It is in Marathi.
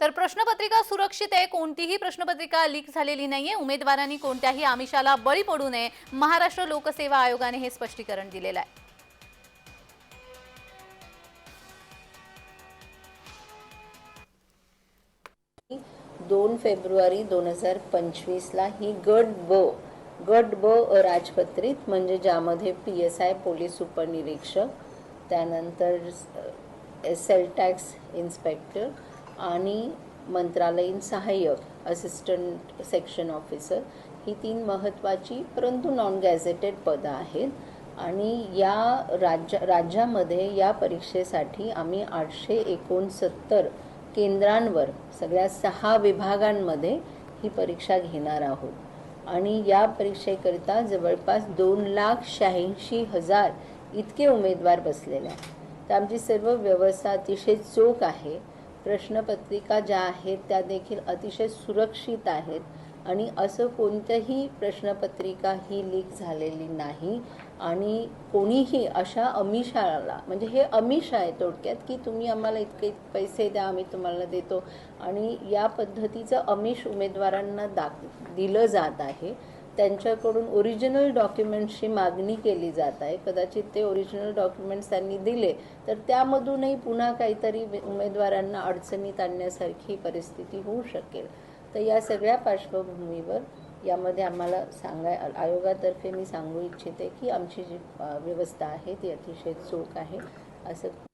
तर प्रश्नपत्रिका सुरक्षित आहे कोणतीही प्रश्नपत्रिका लीक झालेली नाहीये. उमेदवारांनी कोणत्याही आमिषाला बळी पडू नये. महाराष्ट्र लोकसेवा आयोगाने हे स्पष्टीकरण दिलेलं आहे. दोन फेब्रुवारी दोन हजार पंचवीसला ही गट ब गट ब राजपत्रित म्हणजे ज्यामध्ये पी एस आय पोलीस उपनिरीक्षक त्यानंतर सेल टॅक्स इन्स्पेक्टर आणि मंत्रालयीन सहाय्यक असिस्टंट सेक्शन ऑफिसर ही तीन महत्त्वाची परंतु नॉन गॅझेटेड पदं आहेत. आणि या राज्य राज्यामध्ये या परीक्षेसाठी आम्ही आठशे एकोणसत्तर केंद्रांवर सगळ्या सहा विभागांमध्ये ही परीक्षा घेणार आहोत. आणि या परीक्षेकरिता जवळपास दोन लाख शहाऐंशी हजार इतके उमेदवार बसलेले आहेत. तर आमची सर्व व्यवस्था अतिशय चोख आहे. प्रश्नपत्रिका ज्या आहेत त्या देखील अतिशय सुरक्षित आहेत. आणि असं कोणत्याही प्रश्नपत्रिका ही लीक झालेली नाही. आणि कोणीही अशा अमिषाला म्हणजे हे अमिष आहे थोडक्यात की तुम्ही आम्हाला इतके पैसे द्या आम्ही तुम्हाला देतो. आणि या पद्धतीचं अमिष उमेदवारांना दाख दिलं जात आहे. त्यांच्याकडून ओरिजिनल डॉक्युमेंट्सची मागणी केली जात आहे. कदाचित ते ओरिजिनल डॉक्युमेंट्स त्यांनी दिले तर त्यामधूनही पुन्हा काहीतरी उमेदवारांना अडचणीत आणण्यासारखी परिस्थिती होऊ शकेल. तर या सगळ्या पार्श्वभूमीवर यामध्ये आम्हाला सांगाय आयोगातर्फे मी सांगू इच्छिते की आमची जी व्यवस्था आहे ती अतिशय चोख आहे असं